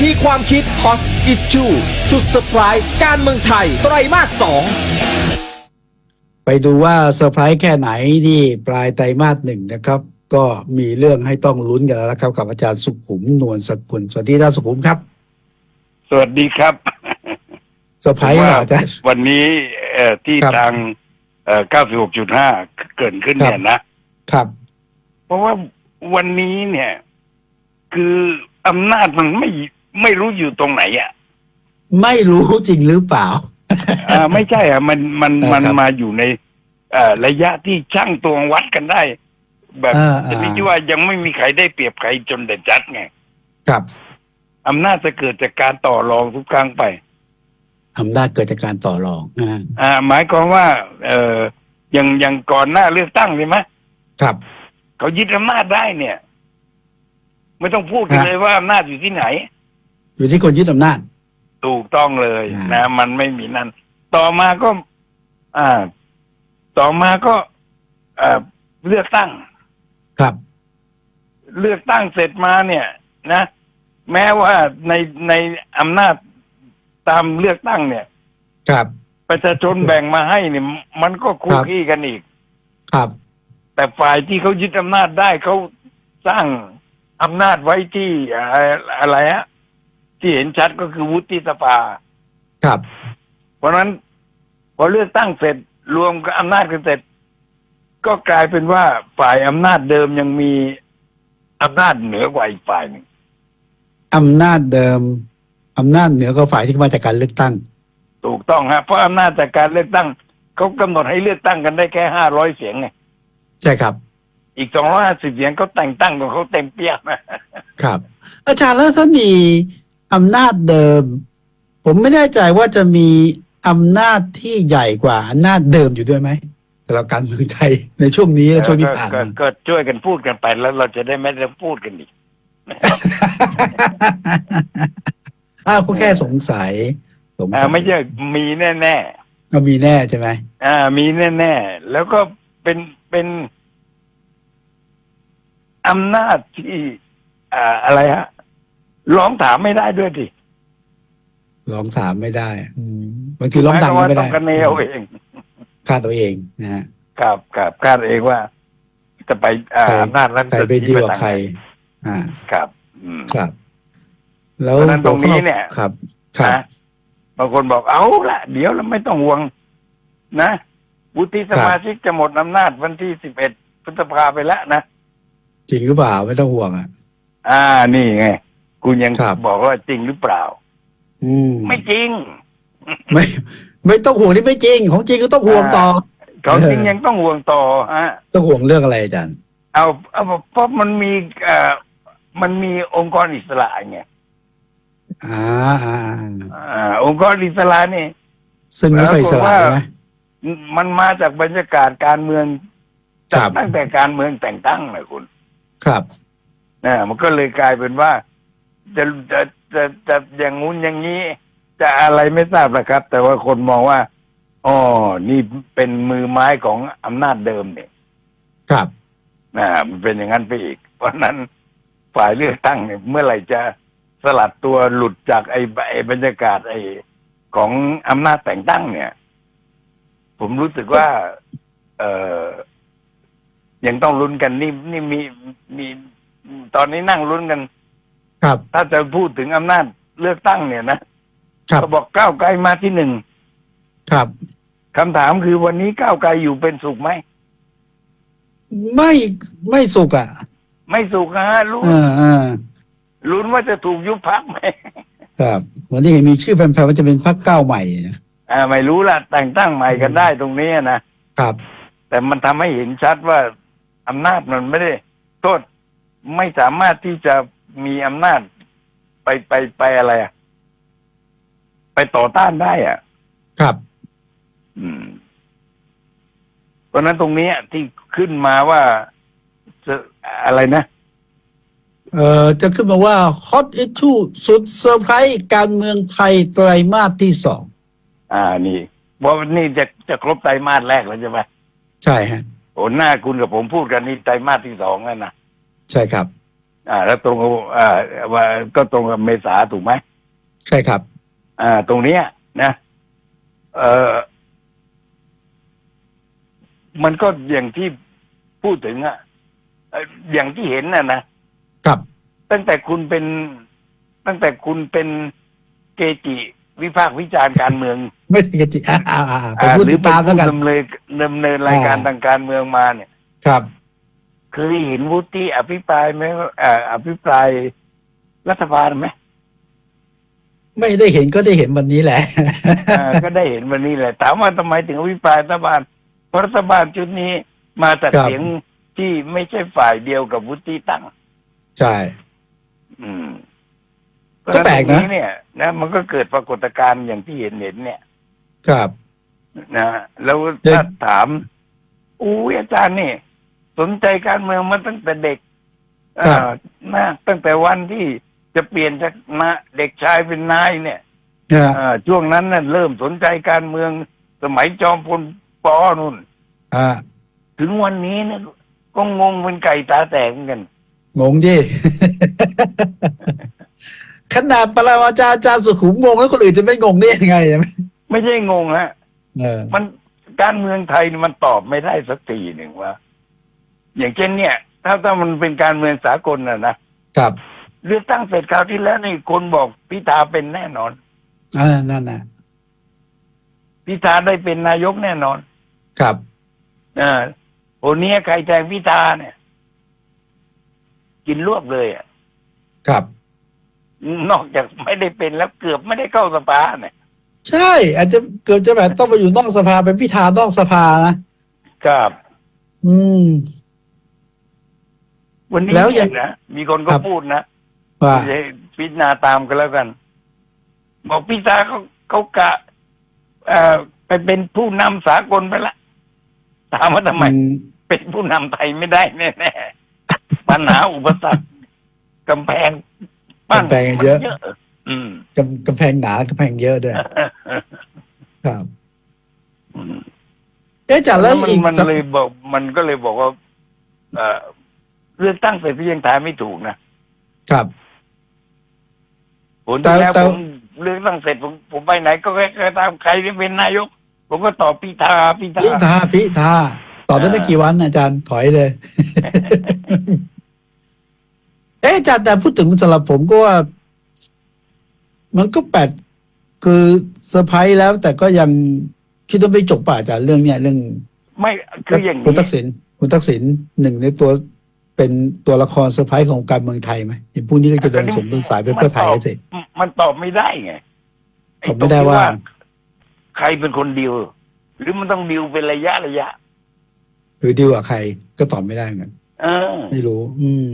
ทีความคิดฮอตอิจูสุดเซอร์ไพรส์การเมืองไทย ไตรมาสสองไปดูว่าเซอร์ไพรส์แค่ไหนนี่ปลายไตรมาสหนึ่งนะครับ ก็มีเรื่องให้ต้องลุ้นกันแล้วนะครับกับอาจารย์สุขุมนวลสกุลสวัสดีท่านสุขุมครับ สวัสดีครับเซอร์ไพรส์เหรออาจารย์วันนี้เอ่อที่ครับทางเอ่อ96.5 เกิดขึ้นเนี่ยนะครับ เพราะว่าวันนี้เนี่ย คือ อำนาจมันไม่ไม่รู้อยู่ตรงไหนอะไม่รู้จริงหรือเปล่า อ่าไม่ใช่อะ มันมันเออมันครับมาอยู่ในเอ่อระยะที่ช่างตวงวัดกันได้ แบบอ่าอ่าชนิดที่ว่ายังไม่มีใครได้เปรียบใครจนเด็ดจัดไงครับอำนาจจะเกิดจากการต่อรองทุกครั้งไป อำนาจเกิดจากการต่อรองอ่าอ่า หมายความว่า เอ่ออย่างอย่างก่อนหน้าเลือกตั้งใช่ไหมครับ เขายึดอำนาจได้เนี่ย ไม่ต้องพูดกันฮะเลยว่าอำนาจอยู่ที่ไหน อยู่ที่คนยึดอำนาจ ถูกต้องเลยอ่านนะ มันไม่มีนั่น ต่อมาก็ อ่า ต่อมาก็อ่าเลือกตั้ง ครับ เลือกตั้งเสร็จมาเนี่ย นะ แม้ว่าในในอำนาจตามเลือกตั้งเนี่ย ครับ ประชาชนแบ่งมาให้เนี่ย มันก็คุคกรับกี้กันอีก ครับ แต่ฝ่ายที่เขายึดอำนาจได้เขาสร้าง อำนาจไว้ที่อะไรอะไรฮะที่เห็นชัดก็คือวุฒิสภา ครับ เพราะฉะนั้นพอเลือกตั้งเสร็จรวมกับอำนาจกันเสร็จ ก็กลายเป็นว่าฝ่ายอำนาจเดิมยังมีอำนาจเหนือกว่าอีกฝ่ายหนึ่งอำนาจเดิมอำนาจเหนือกว่าฝ่ายที่มาจากการเลือกตั้ง ถูกต้องฮะเพราะอำนาจจากการเลือกตั้งเขากำหนดให้เลือกตั้งกันได้แค่ห้าร้อยเสียงไงใช่ครับ อีกสองร้อยห้าสิบเสียงเขาแต่งตั้งของเขาเต็มเปี้ยนะครับ อาจารย์แล้วถ้ามีอำนาจเดิม ผมไม่แน่ใจว่าจะมีอำนาจที่ใหญ่กว่าอำนาจเดิมอยู่ด้วยไหมสำหรับการเมืองไทยในช่วงนี้และช่วงที่ผ่านก็มาก็ช่วยกันพูดกันไปแล้วเราจะได้ไม่ต้องพูดกันอีก อ้าวก็แค่สงสัย สงสัอ่ายไม่ใช่มีแน่ก็มีแน่ใช่ไหมๆอ่ามีแน่ ๆ แล้วก็เป็นเป็น อำนาจที่อ่าอะไรฮะร้องถามไม่ได้ด้วยดิลองถามไม่ได้อืมบางทีร้องดังหมายไม่ควาได้ว่าต้องกันเนเอาเองฆ่าตัวเองนะฮะ ครับครับคาดเองว่า จะไปอ่าใคร อำนาจนั้นใครไปดีกว่าใคร อ่า ครับ อืม ครับ แล้วเพราะฉะนั้นตรงนี้เนี่ย ครับ ครับ นะบางคนบอกเอาละเดี๋ยวเราไม่ต้องห่วง นะวุฒิสมาชิกจะหมดอำนาจวันที่สิบเอ็ดพฤษภาไปแล้วนะ จริงหรือเปล่าไม่ต้องห่วงอะ อ่านี่ไงคุณยังครับ บอกว่าจริงหรือเปล่า อืมไม่จริง ไม่ ไม่ต้องห่วงนี่ไม่จริง ของจริงก็ต้องห่วงต่อ เขาจริงเออยังต้องห่วงต่อฮะ ต้องห่วงเรื่องอะไรอาจารย์ เอาเอาเพราะมันมีเอ่อมันมีองค์กรอิสระไงอ่าอ่าอ่าอ่าองค์กรอิสระนี่ ซึ่งไม่ค่อยสลายไหมมันมาจากบรรยากาศการเมืองครัจากบตั้งแต่การเมืองแต่งตั้งเลยคุณ ครับนะมันก็เลยกลายเป็นว่า จะจะจะจะอย่างงู้นอย่างนี้ จะอะไรไม่ทราบนะครับ แต่ว่าคนมองว่าอ๋อนี่เป็นมือไม้ของอำนาจเดิมเนี่ย ครับนะมันเป็นอย่างนั้นไปอีก เพราะฉะนั้นฝ่ายเลือกตั้งเนี่ยเมื่อไหร่จะสลัดตัวหลุดจากไอ้ไอ้บรรยากาศไอ้ของอำนาจแต่งตั้งเนี่ย ผมรู้สึกว่า เออ ยังต้องลุ้นกันนี่นี่มีมีตอนนี้นั่งลุ้นกัน ครับ ถ้าจะพูดถึงอำนาจเลือกตั้งเนี่ยนะครับก็บอกก้าวไกลมาที่หนึ่งครับคำถามคือวันนี้ก้าวไกลอยู่เป็นสุขไหมไม่ไม่สุกอะ ไม่สุขนะฮะลุ้นเอ่าอ่าลุ้นว่าจะถูกยุบพักไหมครับ วันนี้เห็นมีชื่อแฟนๆว่าจะเป็นพรรคก้าวใหม่นะอ่าไม่รู้ละแต่งตั้งใหม่กันได้ตรงนี้นะครับ แต่มันทำให้เห็นชัดว่า อำนาจมันไม่ได้ โทษไม่สามารถที่จะมีอำนาจไปไปไปอะไรอะไปต่อต้านได้อะ ครับ อืม เพราะฉะนั้นตรงนี้ที่ขึ้นมาว่าจะอะไรนะ เอ่อ จะขึ้นมาว่า Hot Issue สุดเซอร์ไพรส์การเมืองไทยไตรมาสที่สอง อ่า นี่เพราะนี่จะจะครบไตรมาสแรกแล้วใช่ไหมใช่ฮะ โอ้หน้าคุณกับผมพูดกันนี่ไตรมาสที่สองแล้วนะใช่ครับ อ่า แล้วตรงกับอ่าว่าก็ตรงกับเมษาถูกไหมใช่ครับ อ่า ตรงเนี้ยนะเออมันก็อย่างที่พูดถึงอะเอ่ออย่างที่เห็นน่ะนะครับ ตั้งแต่คุณเป็น ตั้งแต่คุณเป็นเกจิ วิพากษ์วิจารณ์การเมืองไม่ถึงกับจิอ่าอ่าอ่าผมอ่าพูดหรืติอดเป็นตามแล้วผู้กัน ดำเนินดำเนินรายการอ่า ทางการเมืองมาเนี่ย ครับ เคยเห็นวุฒิอภิปรายไหมเอ่ออภิปรายรัฐบาลไหมไม่ได้เห็นก็ได้เห็นวันนี้แหละอ่าก็ได้เห็นวันนี้แหละ ถามว่าทำไมถึงอภิปรายรัฐบาลเพราะรัฐบาลชุดนี้มาจากครับ เสียงที่ไม่ใช่ฝ่ายเดียวกับวุฒิตั้ง ใช่ อืม ก็แปลกนะเพราฉเนี่ยนะมันก็เกิดปรากฏการณ์อย่างที่เห็นเห็นเนี่ยครับนะแล้วเด็กถ้าถามอู้ยอาจารย์นี่สนใจการเมืองมาตั้งแต่เด็กเอ่อนะตั้งแต่วันที่จะเปลี่ยนจากนาเด็กชายเป็นนายเนี่ยนะเอ่อช่วงนั้นน่ะเริ่มสนใจการเมืองสมัยจอมพลปอนุ่นอ่าถึงวันนี้เนี่ยก็งงเป็นไก่ตาแตกเหมือนกันงงดิ ขนาดปรมาจารย์อาจารย์สุขุมงงแล้วคนอื่นจะไม่งงได้ยังไงใช่ไหมไม่ใช่งงฮะเออมันการเมืองไทยนี่มันตอบไม่ได้สักทีหนึ่งว่า อย่างเช่นเนี่ย ถ้าถ้ามันเป็นการเมืองสากลน่ะนะครับเลือกตั้งเสร็จคราวที่แล้วนี่คนบอกพิธาเป็นแน่นอนอ่านั่นน่ะพิธาได้เป็นนายกแน่นอน ครับอ่าคนนี้ใครแทงพิธาเนี่ย กินรวบเลยอะครับ นอกจากไม่ได้เป็นแล้วเกือบไม่ได้เข้าสภาเนี่ย ใช่ อาจจะเกิดจะแบบต้องไปอยู่นอกสภาเป็นพิธานอกสภานะครับ อืม วันนี้แล้วเนี่ยัยงนะมีคนก็ครับ พูดนะว่าจะพิจารณาตามกันแล้วกัน บอกพิธาเขาเขากะเอ่อไปเป็นผู้นำสากลไปละถามว่าทำไม อืมเป็นผู้นำไทยไม่ได้แน่ๆปัญหาอุปสรรคกำแพง บ้านกำแพงเยอะ มันอืม กำกำแพงหนากำแพงเยอะด้วยครับอืมเอ๊ะอาจารย์แล้วมันอีกมันสักเลยบอก มันก็เลยบอกว่าเอ่อเลือกตั้งเสร็จพี่ยังทายไม่ถูกนะครับ ผลที่แล้วแต่ ผมเลือกตั้งเสร็จผมผมไปไหน ก็แค่ตามใครที่เป็นนายก ผมก็ตอบพิธาพิธา พิธาพิธาต่อได้ไม่อ่ากี่วันอาจารย์ถอยเลย เอ๊ะอาจารย์แต่พูดถึงสำหรับผมก็ว่า มันก็แปลกคือเซอร์ไพรส์แล้ว แต่ก็ยังคิดว่าไม่จบป่ะอาจารย์เรื่องเนี้ยเรื่องไม่คืออย่างคุณนี้ทักษิณคุณทักษิณหนึ่งในตัวเป็นตัวละครเซอร์ไพรส์ของการเมืองไทยไหมเห็นพวกนี้ก็จะเดินสมต้นสายไปเพื่อไทยสิ มันตอบไม่ได้ไงตอบไม่ได้ว่าอ้ตรงที่ใครเป็นคนดิวหรือมันต้องดิวเป็นระยะระยะ หรือดีกว่าใครก็ตอบไม่ได้เหมือนกันเออไม่รู้ อืม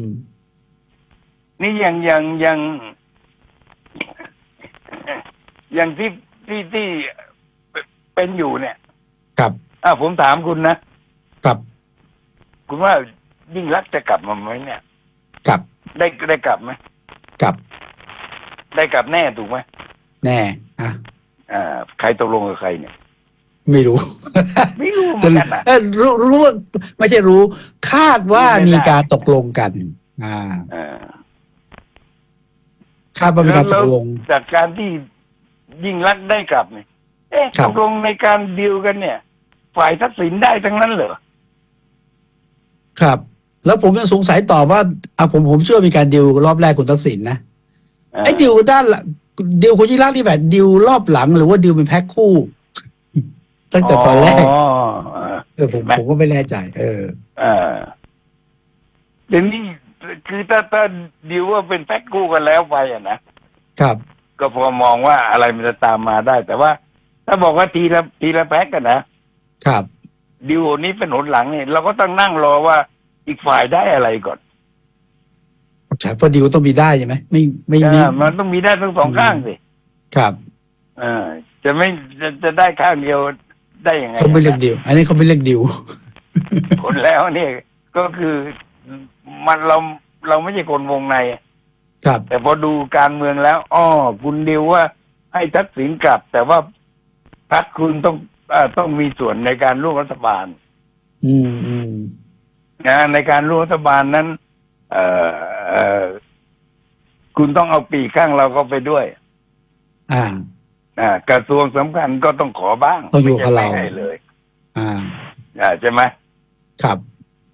นี่อย่างอย่างอย่างอย่างที่ที่ที่เป็นอยู่เนี่ยครับอ่าผมถามคุณนะครับคุณว่ายิ่งรักษณ์จะกลับมาไหมเนี่ยกลับได้ได้กลับไหมกลับ ได้กลับแน่ถูกไหมแน่อะอ่าใครตกลงกับใครเนี่ย ไม่รู้ ไม่รู้เหมืแต่อนกันนะเอ้ยรู้รู้ ไม่ใช่รู้ คาดว่าไม่ได้มีการตกลงกัน อ่าอ่า คาดว่ามีการตกลงแล้วจากการที่ยิ่งรักษณ์ได้กลับเนี่ยเอ๊ะครัตบ กลงในการดีลกันเนี่ย ฝ่ายทักษิณได้ทั้งนั้นเหรอ ครับ แล้วผมยังสงสัยต่อว่าอะผมผมเชื่อมีการดิวรอบแรกคุณทักษิณนะอ่าไอ้ดิวด้านหลังดิวคนยิ่งรักษณ์ที่แบบดิวรอบหลังหรือว่าดิวเป็นแพ็คคู่ ตั้งแต่ตอนแรกอ๋อเออผมผมก็ไม่แน่ใจ เอออ่าเดี๋ยวนี้ คือถ้าถ้าดีลว่าเป็นแพ็คกู้กันแล้วไปอะนะครับ ก็พอมองว่าอะไรมันจะตามมาได้ แต่ว่า ถ้าบอกว่าทีละทีละแพ็คกันนะครับดีลนี้เป็นหนหลังเนี่ยเราก็ต้องนั่งรอว่าอีกฝ่ายได้อะไรก่อนใช่เพอดิวต้องมีได้ใช่ไหมไม่ไม่มีอ่ามันต้องมีได้ทั้งสองข้างสิครับอ่าจะไม่จะจะได้ข้างเดียวได้ยังไงเขาไม่เรียกดิว อันนี้เขาไม่เรียกดิวผลแล้วเนี่ยก็คือ มันเราเราไม่ใช่คนวงใน ครับ แต่พอดูการเมืองแล้วอ้อคุณดิวว่า ให้ทักษิณกลับ แต่ว่าพรรคคุณต้องเออต้องมีส่วนในการร่วมรัฐบาลอืมอืมนะในการร่วมรัฐบาลนั้น เอ่อเอ่อคุณต้องเอาปีกข้างเราเข้าไปด้วย อ่า อ่ากระทรวงสำคัญก็ต้องขอบ้างต้องอยู่กับเรา ไม่ใช่ไม่ให้เลย อ่า อ่าใช่ไหมครับ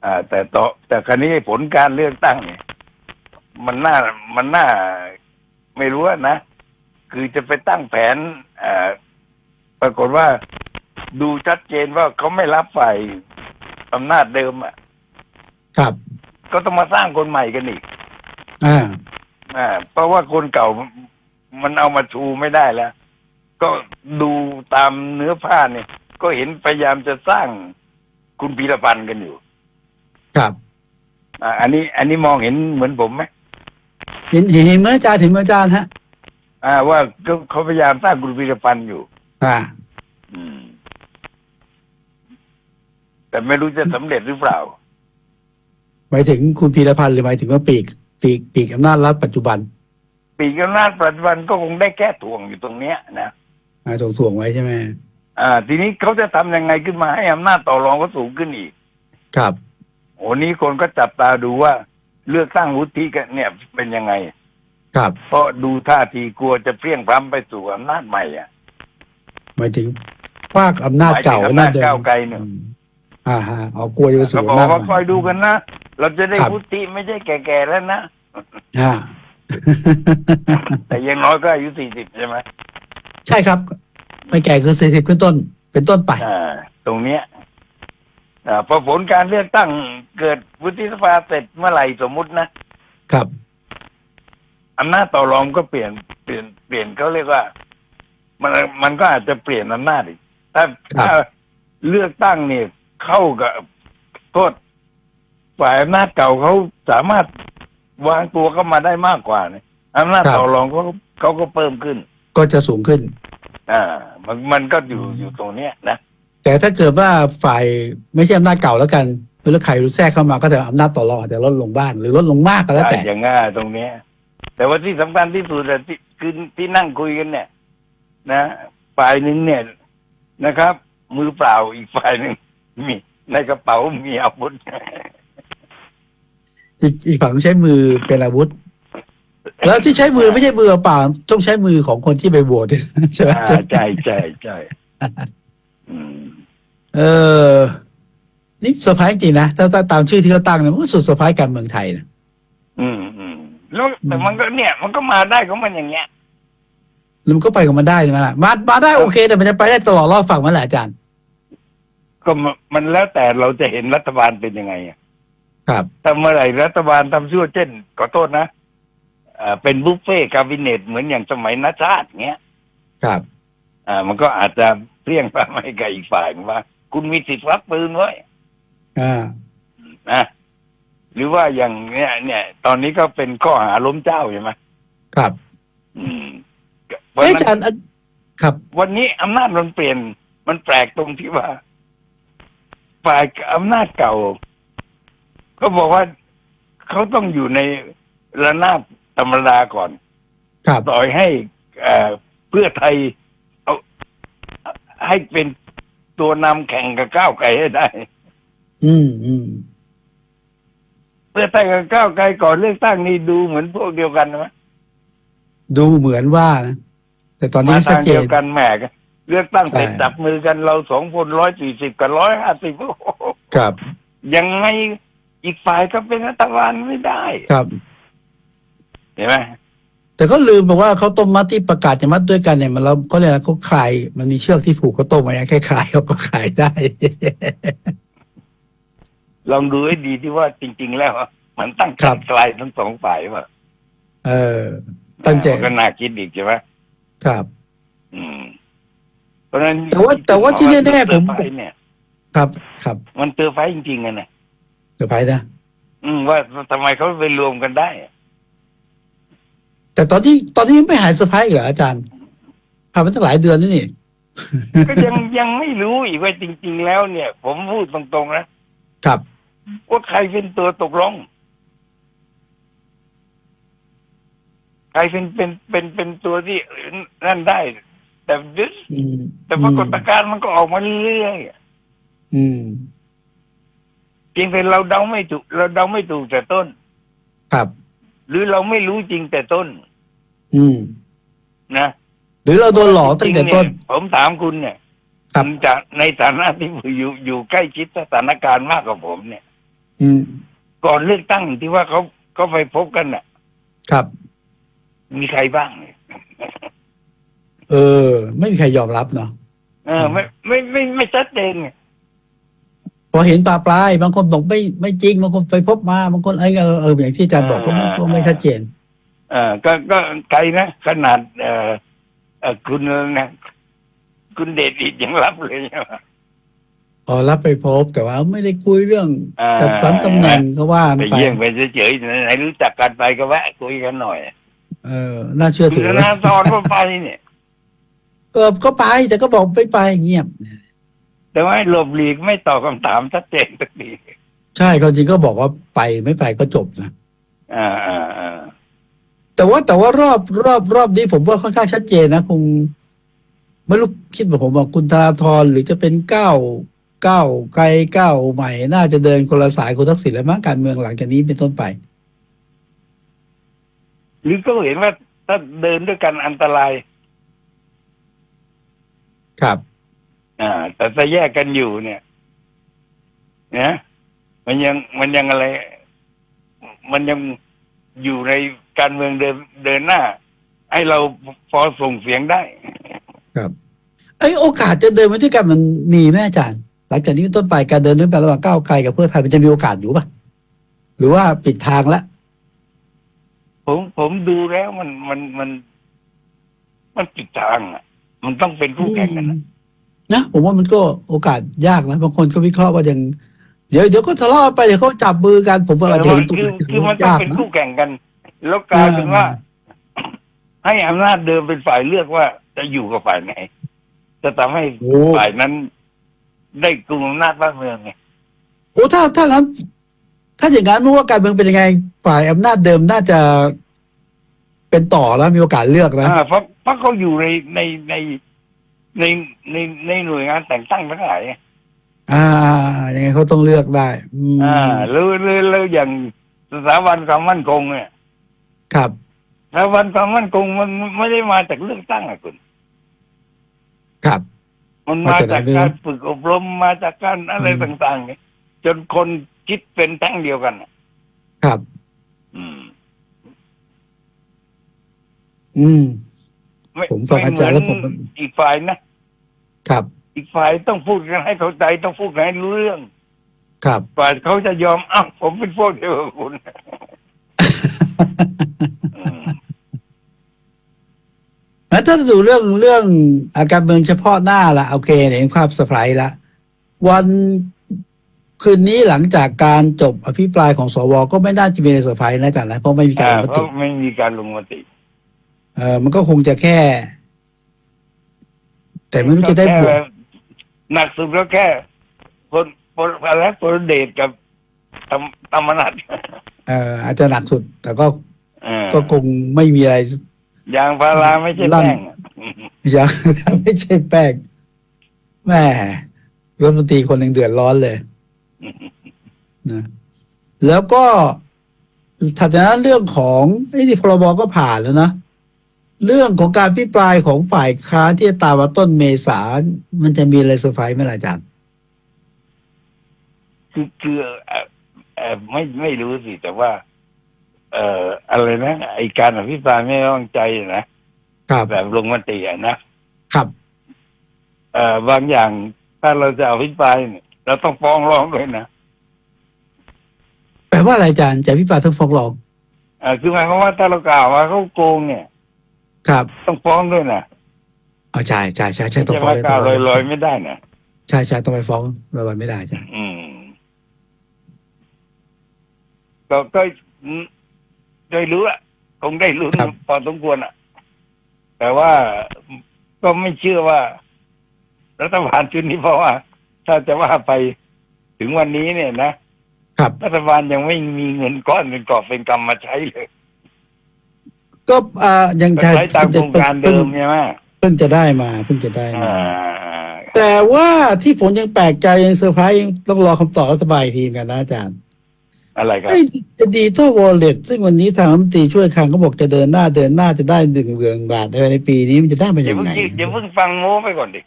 อ่า แต่ต่อแต่ครั้นี้ผลการเลือกตั้งเนี่ยมันน่ามันน่าไม่รู้อะนะ คือจะไปตั้งแผนอ่าปรากฏว่าดูชัดเจนว่าเขาไม่รับฝ่ายอำนาจเดิมอะครับ ก็ต้องมาสร้างคนใหม่กันอีกอ่าอ่าเพราะว่าคนเก่ามันเอามาชูไม่ได้แล้ว ก็ดูตามเนื้อผ้าเนี่ย ก็เห็นพยายามจะสร้างคุณพีรพันธ์กันอยู่ ครับอ่าอันนี้ อันนี้มองเห็นเหมือนผมไหมเห็นเห็นเห็นเหมื่อนอาจารย์เห็นเหมื่อนอาจารย์ฮะ อ่า ว่าก็เขาพยายามสร้างคุณพีรพันธ์อยู่ อ่า อืม แต่ไม่รู้จะสำเร็จหรือเปล่า หมายถึงคุณพีรพันธ์หรือหมายถึงว่าปีก ปีกปีกอำนาจรัฐปัจจุบันปีกอำนาจปัจจุบันก็คงได้แก้ถ่วงอยู่ตรงเนี้ยนะอ่าถ่วงถ่วงไว้ใช่ไหมอ่า ทีนี้เขาจะทำยังไงขึ้นมาให้อำนาจต่อรองก็สูงขึ้นอีก ครับ โอ้นี้คนก็จับตาดูว่าเลือกตั้งวุฒิกันเนี่ยเป็นยังไง ครับ เพราะดูท่าทีกลัวจะเพลี่ยงพล้ำไปสู่อำนาจใหม่อะหมายถึงภาคอำนาจเก่าหมายถึงอำนาจก้าวไกลเนี่ยอืมอ่าฮะเอากลัวจะไปก็สู่บอกอำนาจว่าใหคอยดูกันนะเราจะได้ครับวุฒิไม่ใช่แก่ๆแล้วนะอ่าแต่อยังน้อยก็อายุสี่สิบใช่ไหมใช่ครับ ไม่แก่คือสี่สิบขึ้นต้น เป็นต้นไปอ่าตรงเนี้ยอ่า พอผลการเลือกตั้งเกิดวุฒิสภาเสร็จเมื่อไหร่สมมุตินะครับอำนาจต่อรองก็เปลี่ยนเปลี่ยนเปลี่ยนเขาเรียกว่า มันมันก็อาจจะเปลี่ยนอำนาจอีกถ้าครับถ้าเลือกตั้งเนี่ยเข้ากับโทษฝ่ายอำนาจเก่าเขาสามารถวางตัวเข้ามาได้มากกว่าเนี่ยอำนาจต่อรองเขาเขาก็เพิ่มขึ้น ก็จะสูงขึ้น อ่า มันมันก็อยู่อยู่ตรงเนี้ยนะ แต่ถ้าเกิดว่าฝ่ายไม่ใช่อำนาจเก่าแล้วกันหรือใครรู้แทรกเข้ามาก็จะอำนาจต่อรองอาจจะลดลงบ้างหรือลดลงมากก็แล้วแต่อ่าอย่างง่ายตรงเนี้ย แต่ว่าที่สำคัญที่สุดอะที่คือที่นั่งคุยกันเนี่ย นะฝ่ายหนึ่งเนี่ยนะครับ มือเปล่าอีกฝ่ายหนึ่งมีในกระเป๋ามีอาวุธ อีกอีกฝั่งใช้มือเป็นอาวุธ แล้วที่ใช้มือไม่ใช่มือเปล่าต้องใช้มือของคนที่ไปโหวตใช่ไหม อ่าใช่ใช่ใช่อืม เออ นี่เซอร์ไพรส์จริงนะถ้าถ้าตามชื่อที่เขาตั้งเนี่ยมันก็สุดเซอร์ไพรส์การเมืองไทยนะอืมอืมแล้วแต่มันก็เนี่ย มันก็มาได้ของมันอย่างเงี้ยแล้วมันก็ไปกับมันได้ใช่ไหมล่ะมามาได้โอเค แต่มันจะไปได้ตลอดรอดฝั่งมันแหละอาจารย์ ก็มันมันแล้วแต่เราจะเห็นรัฐบาลเป็นยังไงอะครับถ้าเมื่อไหร่รัฐบาลทำชั่วเช่นขอโทษนะอ่าเป็นบุฟเฟ่คาบิเนตเหมือนอย่างสมัยนัชชาติเงี้ย ครับอ่ามันก็อาจจะ เปลี่ยงไปไม่กับอีกฝ่ายว่า คุณมีสิทธิ์รับปืนไว้อ่านะหรือว่าอย่างเนี้ยเนี่ย ตอนนี้ก็เป็นข้อหาล้มเจ้าใช่ไหมครับ อืมเพราะเอ้ยฉะอานั้นจารย์อะครับ วันนี้อำนาจมันเปลี่ยน มันแปลกตรงที่ว่าฝ่ายอำนาจเก่า ก็บอกว่าเขาต้องอยู่ในระนาบธรรมดาก่อน ครับต่อยให้เอ่อเพื่อไทยเอา ให้เป็นตัวนำแข่งกับก้าวไกลให้ได้ อืมอืมเพื่อไทยกับก้าวไกลก่อนเลือกตั้งนี่ดูเหมือนพวกเดียวกันไหมดูเหมือนว่านะแต่ตอนนี้มาไม่ชัดทางเจเดียวนกันแหมเลือกตั้งเสร็จใช่ จับมือกันเราสองคนร้อยสี่สิบกับร้อยห้าสิบครับ ยังไงอีกฝ่ายก็เป็นรัฐบาลไม่ได้ ครับ เห็นไหม แต่ก็ลืมบอกว่าเขาต้มมัดที่ประกาศจะมัดด้วยกันเนี่ยมันเราเขาเรียกอะไรเขาคลายมันมีเชือกที่ผูกเขาต้มไว้แค่คลายเขาก็ขายได้ ลองดูให้ดีที่ว่าจริง ๆ แล้วมันตั้งครักับนไกลทั้งสองฝ่ายว่าเออ ตั้งใจก็น่าคิดอีกใช่ไหมครับ อืม เพราะฉะนั้นแต่ว่าแต่ว่าที่แน่ๆผมเตอร์ไพรส์เนี่ย ครับ ครับมันเตอร์ไฟจริงๆอะนะเดี๋ยวไปนะ อืมว่าทำไมเขาไปรวมกันได้อะ แต่ตอนนี้ตอนนี้ยังไม่หายเซอร์ไพรส์เหรออาจารย์ผ่านมาตั้งหลายเดือนแล้วนี่ ก็ยังยังไม่รู้อีกว่าจริง ๆ แล้วเนี่ย ผมพูดตรงๆนะครับ ว่าใครเป็นตัวตกลงใครเป็นเป็นเป็นเป็นตัวที่นั่นได้ แต่ยึดอืมแต่ปรากฏการณ์มันก็ออกมาเรื่อยๆอืมเพียงแต่เราเดาไม่ถูกเราเดาไม่ถูกแต่ต้น ครับ หรือเราไม่รู้จริงแต่ต้น อืม นะหรือเราโดนหลอกตั้งแต่ต้น จริๆเยผมถามคุณเนี่ยครับ ณจะในฐานะที่อยู่อยู่ใกล้ชิดสถานการณ์มากกว่าผมเนี่ย อืม ก่อนเลือกตั้งที่ว่าเขาเขาไปพบกันน่ะ ครับ มีใครบ้างเนี่ยเออ ไม่มีใครยอมรับเนาะ เออไม่ไม่ไม่ไม่ชัดเจนไง พอเห็นปลาปลายบางคนบอกไม่ไม่จริงบางคนไปพบมาบางคนเออเออเอออย่างที่อาจารย์บอกก็ไม่ก็ไม่ชัดเจนเออก็ก็ไกลนะขนาด เออเออคุณนะคุณเดชอิดยังรับเลยใช่ไหมอ๋อรับไปพบแต่ว่าไม่ได้คุยเรื่องอ่าจัดสรรตำแหน่งก็ว่าไปไปเยี่ยมไปเฉยๆไหนรู้จักกันไปก็แวะคุยกันหน่อย เออ น่าเชื่อคุถืณอธนาธรก็ไปเนี่ย ก็ก็ไปแต่ก็บอกไม่ไปเงียบ แต่ว่าหลบหลีกไม่ตอบคำถามชัดเจนสักทีใช่ความจริงก็บอกว่าไปไม่ไปก็จบนะอ่าอ่าอ่าแต่ว่าแต่ว่ารอบรอบรอบนี้ผมว่าค่อนข้างชัดเจนนะคงไม่รู้คิดแบบผมว่าคุณธนาธรหรือจะเป็นก้าวก้าวไกลก้าวใหม่ น่าจะเดินคนละสายคุณทักษิณแล้วมั้งการเมืองหลังจากนี้เป็นต้นไป หรือก็เห็นว่าถ้าเดินด้วยกันอันตราย ครับ อ่า แต่ถ้าแยกกันอยู่เนี่ยนะมันยังมันยังอะไร มันยังอยู่ในการเมืองเดินเดินหน้า ให้เราพอส่งเสียงได้ ครับไอยโอกาสจะเดินมาด้วยกันมันมีไหมอาจารย์ หลังจากนี้เป็นต้นไปการเดินด้วยกันระหว่างก้าวไกลกับเพื่อไทยมันจะมีโอกาสอยู่ปะหรือว่าปิดทางละผมผมดูแล้วมันมันมัน มันปิดทางอะ มันต้องเป็นคู่แข่งกันนะ นะผมว่ามันก็โอกาสยากนะบางคนก็วิเคราะห์ว่ายังเดี๋ยวเดี๋ยวก็ทะเลาะไปเดี๋ยวเขาจับมือกัน ผมว่าอาจจะเออเห็นตรงคือนั้นคือมันต้องยากเป็นนะคู่แข่งกัน แล้วกลายเป็นว่า ให้อำนาจเดิมเป็นฝ่ายเลือกว่าจะอยู่กับฝ่ายไหนจะทำให้โอ้ฝ่ายนั้นได้กลุ่มอำนาจบ้านเมืองไงโอ้ถ้าถ้างั้น ถ้าอย่างนั้นไม่ว่าการเมืองเป็นยังไง ฝ่ายอำนาจเดิมน่าจะเป็นต่อแล้วมีโอกาสเลือกนะอ่าเพราะเพราะเขาอยู่ในในใน ในในในหน่วยงานแต่งตั้งทั้งหลายไงอ่ายังไงเขาต้องเลือกได้ อืมอ่าแล้วแล้วแล้วอย่างสถาบันความมั่นคงเนี่ยครับ สถาบันความมั่นคงมันไม่ได้มาจากเลือกตั้งอะคุณ ครับ มันมามาจากไหนจากไม่รู้การฝึกอบรมมาจากการอะไรอืม ต่างๆเนี่ยจนคนคิดเป็นแท่งเดียวกันอะครับ อืม อืม ไม่ผมฟังอาจารย์แล้วผมไเหนอีกฝ่ายนะครับ อีกฝ่ายต้องพูดกันให้เข้าใจต้องพูดกันให้รู้เรื่อง ครับฝ่ายเขาจะยอมอ้าวผมเป็นพวกเดียวกับคุณอืมแล้วถ้าดูเรื่องเรื่องอาการเมืองเฉพาะหน้าละโอเคเห็นความเซอร์ไพรส์ละวันคืนนี้หลังจากการจบอภิปรายของสวก็ไม่น่าจะมีอะไรเซอร์ไพรส์นะอาจารย์นะเพราะไม่มีการอ่าลงมเพติราะไม่มีการลงมติ เออมันก็คงจะแค่ แต่ไม่รู้จะได้บวกแค่หนักสุดก็แค่คนคนอะไรคนเดชกับธรรมธรรมนัฐเอออาจจะหนักสุด แต่ก็เออก็คงไม่มีอะไรยางพาราไม่ใช่ลั่นแป้งอะอย่างไม่ใช่แป้งแม่รัฐมนตรีคนหนึ่งเดือดร้อนเลยนะแล้วก็ถัดจากนั้นเรื่องของไอ้นี่พรบก็ผ่านแล้วนะ เรื่องของการพิปรายของฝ่ายค้านที่จะตามมาต้นเมษา มันจะมีอะไรเซอร์ไพรส์ไหมล่ะอาจารย์คือคือเอ่อเอ่อไม่ไม่รู้สิ แต่ว่า เอ่ออะไรนะไอการอภิปรายไม่ไว้วางใจนะครับแบบลงมติอะนะครับ เอ่อบางอย่างถ้าเราจะอภิปรายเนี่ยเราต้องฟ้องร้องด้วยนะแปลว่าอะไรอาจารย์จะพิปรายทั้งฟ้องร้องเอ่อคือหมายความว่าถ้าเรากล่าวว่าเขาโกงเนี่ย ครับต้องฟ้องด้วยนะอ๋อใช่ใช่ใช่ใช่ต้องจะฟ้องมากล่าวลอยๆไม่ได้นะใช่ใช่ต้องไปฟ้องลอยๆไม่ได้อาจารย์อืมก็ก็อืมได้รู้อะคงได้รู้นพอสมควรอะแต่ว่าก็ไม่เชื่อว่า รัฐบาลชุดนี้เพราะว่า ถ้าจะว่าไปถึงวันนี้เนี่ยนะครับ รัฐบาลยังไม่มีเงินก้อนเป็นกอบเป็นกำมาใช้เลย ก็อ่ายังก็ใช้ตามโครงการเดิมใช่ไหมเพิ่งจะได้มาเพิ่งจะได้มา อ่าแต่ว่าที่ผมยังแปลกใจยังเซอร์ไพรส์ยังต้องรอคำตอบรัฐบาลอีกทีเหมือนกันนะอาจารย์อะไรครับ ไอ้ดิจิทัลวอลเล็ตซึ่งวันนี้ทางรัฐมนตรีช่วยคลังก็บอกจะเดินหน้าเดินหน้าจะได้หนึ่งเรืองบาทภายในปีนี้มันจะได้มาอย่ายังเพิ่งไง คิดอย่าเพิ่งฟังโม้ไปก่อนดิ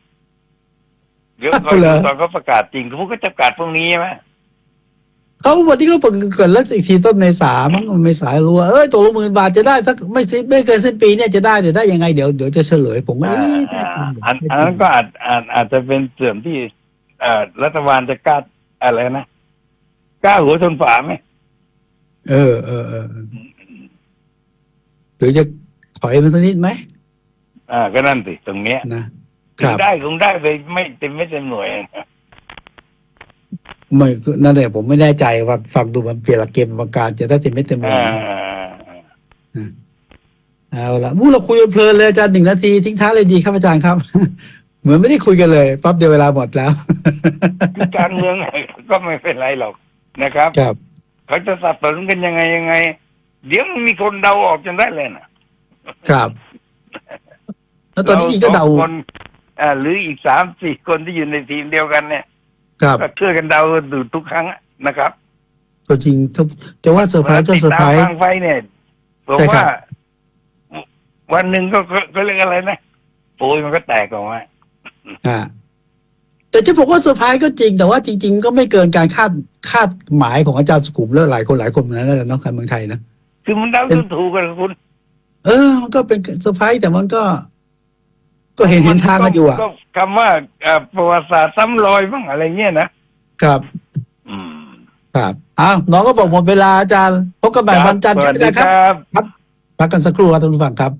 เดี๋ยวอะก่อนเหรอ ตอนเขาประกาศจริงเขาก็จะประกาศพรุ่งนี้ใช่ไหม เขาวันนี้ก็เกิดแล้วอีกทีต้นเมษามั้งเมษารู้ว่าเอ้ยตัวละหมื่นบาทจะได้สักไม่สิ้นไม่เกินสิ้นปีเนี่ยจะได้แต่ได้ยังไงเดี๋ยวเดี๋ยวจะเฉลยผมว่าอ่าเอ๊ะได้อ่าจริงเหรออันอันนั้นก็อาจอาจอาจจะเป็นเสื่อมที่เอ่อรัฐบาลจะกล้าอะไรนะกล้าหัวชนฝาไหมเออเออเออหรือจะถอยมันสักนิดไหมอ่าก็นั่นสิตรงเนี้ยนะคถึงรับได้คงได้ไปไม่เต็มไม่เต็มหน่วย ไม่นั่นแหละผมไม่แน่ใจว่าฟังดูมันเปลี่ยนหลักเกณฑ์ประการจะได้เต็มไม่เต็มหน่วยอ่าเอาละมูเราคุยเพลินเลยอาจารย์หนึ่งนาทีทิ้งท้ายเลยดีครับอาจารย์ครับ เหมือนไม่ได้คุยกันเลยปั๊บเดียวเวลาหมดแล้ว คือการเมืองก็ไม่เป็นไรหรอกนะครับ ครับ เขาจะสับสนกันยังไงยังไง เดี๋ยวมันมีคนเดาออกจนได้เลยนะครับ แล้วตอนนี้อีกก็เดา รสงคนอ่าหรืออีกสามสี่คนที่อยู่ในทีมเดียวกันเนี่ย ครับก็ช่วยกันเดาดูทุกครั้งนะครับตัวจริงถ้าจะว่าเซอร์ไพรส์ก็เซอร์ไพรส์ ติดตามฟังไฟเนี่ยผมใช่ครัว่าบวันหนึ่งก็ก็ก็เรียกอะไรนะปูยมันก็แตกออกมาอ่าแต่จะบอกว่าเซอร์ไพรส์ก็จริง แต่ว่าจริง ๆ ก็ไม่เกินการคาดคาดหมายของอาจารย์สุขุมแล้วหลายคนหลายคนเหมือนนั้นแหละเนาะการเมืองไทยนะ คือมันเดาเป็น ถูกกันคุณ เออ มันก็เป็นเซอร์ไพรส์แต่มันก็ ก็เห็นเห็นทางกันอยู่อะก็คำว่าเอ่อประวัติศาสตร์ซ้ำรอยบ้างอะไรเงี้ยนะครับอืมครับอ้าวน้องก็บอกหมดเวลาอาจารย์พบกันใหม่วันจันทร์สครัวับสอาดีจารย์คครับรับ พักกันสักครู่ครับท่านผู้ฟังครับ